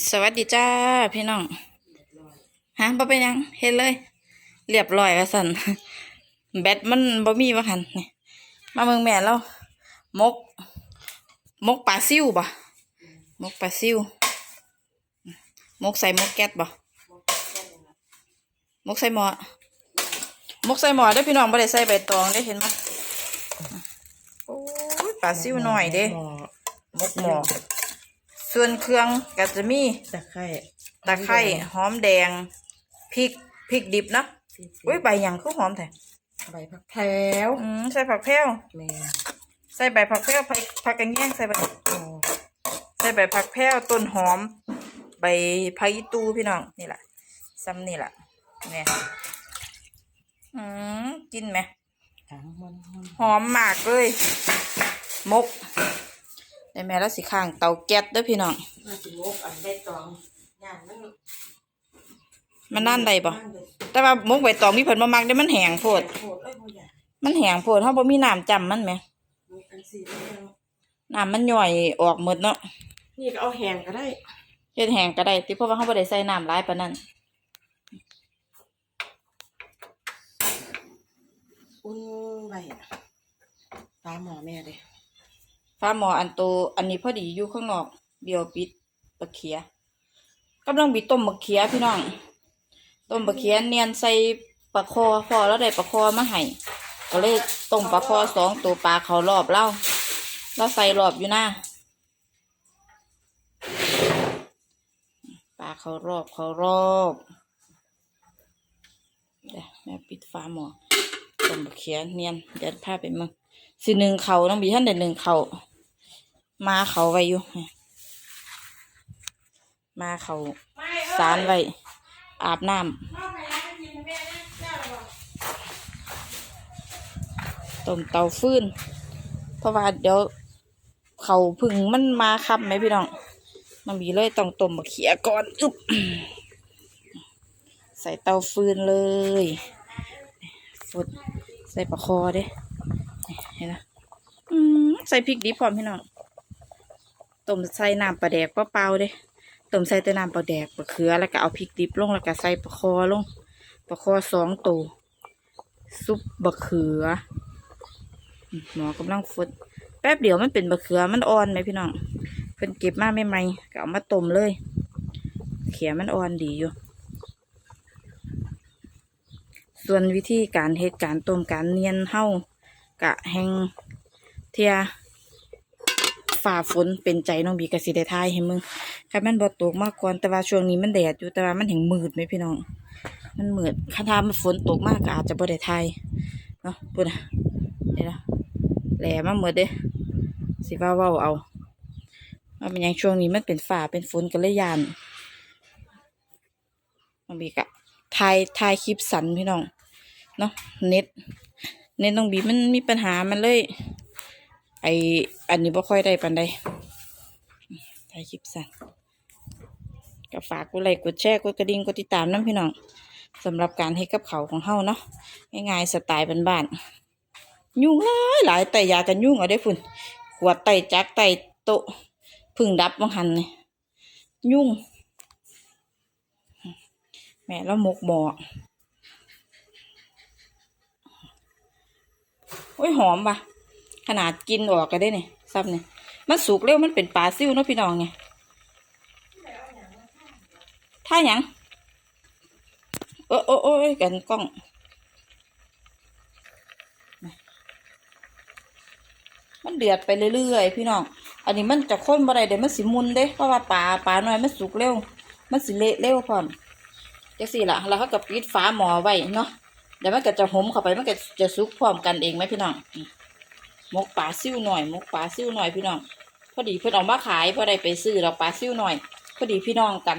สวัสดีจ้าพี่น้องฮะบ่เป็นยังเฮ็ดเลย เรียบร้อยว่าซั่นแบตมันบ่มีว่าหันนี่มาเบิ่งแม่เรามก มกปลาซิวบ่มกปลาซิวมกใส่มกแก๊สบ่มกใส่หมอมกใส่หมอเด้พี่น้องบ่ได้ใส่ใบตองเด้เห็นบ่โอ้ยปลาซิวหน่อยเด้หม้อมกหม้อ ส่วนเครื่องก็จะมีตะไคร้ตะไคร้หอมแดงพริกพริกดิบเนาะอุ้ยใบหยังคือหอมแท้ใบผักแพรวอืมใส่ผักแพรวแม่ใส่ใบผักแพรวผักผักกระเงี้ยงใส่ใบอ๋อใส่ใบผักแพรวต้นหอม ใบพายิตูพี่น้องนี่แหละซ้ำนี่แหละเนี่ยอืมกินไหมถังมันมันหอมมากเลยมก ได้แม่แล้วสิข้างเตาแก๊สเด้อพี่น้องน่าสิมกอันได้ตองย่างมันมันนั่นได้บ่แต่ว่ามกใบตองมีผลบ่มักได้มันแห้งโพด โหดเอ้ยบ่อยากมันแห้งโพดเฮาบ่มีน้ำจำมันแหมมกอันสี่แล้วน้ำมันย่อยออกหมดเนาะนี่ก็เอาแห้งก็ได้เฮ็ดแห้งก็ได้ติเพราะว่าเขาบ่ได้ใส่น้ำหลายปานนั้นอุ่นใบปลาหมอแม่เด้ ฟ้าหมออันโต อันนี้พอดีอยู่ข้างนอกเดียวปิดบักเขียกำลังบีต้มบักเขียพี่น้อง ต้มบักเขียเนียนใส่ปลาคอพอแล้วได้ปลาคอมาให้ก็เลยต้มปลาคอสองตัวปลาเขารอบเล่าแล้วใส่รอบอยู่หน้าปลาเขารอบเขารอบเดี๋ยวแม่ปิดฟ้าหมอต้มบักเขียเนียนเดี๋ยวพาไปมึงสิหนึ่งเขาน้องบีท่านเด็ดหนึ่งเขา มาเขาไว้อยู่ มาเขาสารไว้ อาบน้ำต้มเตาฟืนเพราะว่าเดี๋ยวเขาพึ่งมันมาครับไหมพี่น้อง มันมีเลยต้องต้มมะเขียก่อนอุ๊บใส่เตาฟืนเลยฟุดใส่ปลาคอเด้เห็นไหมอืมใส่พริกดิบพร้อมพี่น้อง ต้มใส่น้ำปลาแดกเปล่าๆเด้ต้มใส่แต่น้ำปลาแดกปลาเขือแล้วก็เอาพริกดิบลงแล้วก็ใส่ปลาคอลงปลาคอสองตัวซุปบะเขืออืมหมอกำลังฟดแป๊บเดียวมันเป็นบะเขือมันอ่อนไหมพี่น้องเพิ่นเก็บมาใหม่ๆก็เอามาต้มเลย เขียมันอ่อนดีอยู่ ส่วนวิธีการเฮ็ดการต้มการเนียนเฮากะแหงเทีย ฝ่าฝนเป็นใจน้องบีกสิได้ทายให้มึงค่ะมันบ่ตกมากก่อนแต่ว่าช่วงนี้มันแดดอยู่แต่ว่ามันแห่งมืดไหมพี่น้อง มันมืดคันถ้ามันฝนตกมากก็อาจจะบ่ได้ถ่ายเนาะปุ่นน่ะเดี๋ยวนะแหลมาหมดเด้สิว่าว้าเอาว่ามันยังช่วงนี้มันเป็นฝ่าเป็นฝนก็เลยยานน้องบีกะถ่ายถ่ายคลิปสันพี่น้องเนาะเน็ตเน็ตน้องบีมันมีปัญหามันเลย ไออันนี้บ่ค่อยได้ปานใดถ่ายคลิปสั้นก็ฝากกดไลค์กดแชร์กดกระดิ่งกดติดตามน้ำพี่น้องสำหรับการให้กับเขาของเฮาเนาะง่ายๆสไตล์บ้านๆยุ่งหลายหลายแต่ยากันยุ่งเอาได้อพุ่นขวดไตจักไตโตพึ่งดับบังหันนี่ยุ่ง แม่แล้วหมกหมอโอ้ยหอมปะ ขนาดกินออกก็ได้เนี่ยซับเนี่ยมันสุกเร็วมันเป็นปลาซิ่วเนาะพี่น้องไงท่าหยังเออเออเออกันกล้องมันเดือดไปเรื่อยๆพี่น้อง อันนี้มันจะข้นบ่ได้เดี๋ยวมันสิมุนเด้ เพราะว่าปลาปลาหน้อยมันสุกเร็ว มันสิเละเร็วพร้อมจังสี่ล่ะแล้วเขาก็ปิดฝาหม้อไว้เนาะ เดี๋ยวมันก็จะหอมเข้าไปมันก็จะสุกพร้อมกันเองไหมพี่น้อง มกปลาซิ่วหน่อยมกปลาซิ่วหน่อยพี่น้อง พอดีเพิ่นออกมาขายพอได้ไปซื้อเราปลาซิ่วหน่อย พอดีพี่น้องกัน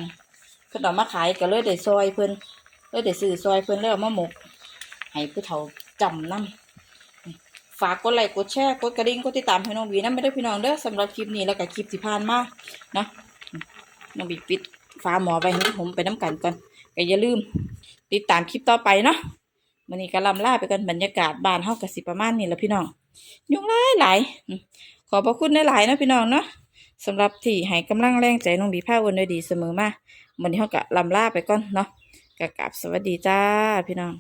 เพิ่นออกมาขายก็เลยได้ซอยเพิ่นเลยได้ซื้อซอยเพิ่นแล้วเอามาหมกให้ผู้เฒ่าจำนำฝากกดไลค์กดแชร์กดกระดิ่งกดติดตามให้น้องบีนะไม่ได้พี่น้องเด้อสำหรับคลิปนี้แล้วก็คลิปที่ผ่านมานะน้องบีปิดฝาหมอไปให้ผมไปน้ำกันก่อนก็อย่าลืม ติดตามคลิปต่อไปเนาะวันนี้ก็ลำลาไปกันบรรยากาศบ้านเฮาก็สิประมาณนี้แหละพี่น้อง ยุ่งหลายหลายขอบพระคุณหลายๆนะพี่น้องเนาะสำหรับที่ให้กำลังแรงใจน้องบีผ้าวนด้วยดีเสมอมาวันนี้เขากะลำลาไปก่อนเนาะกะกราบสวัสดีจ้าพี่น้อง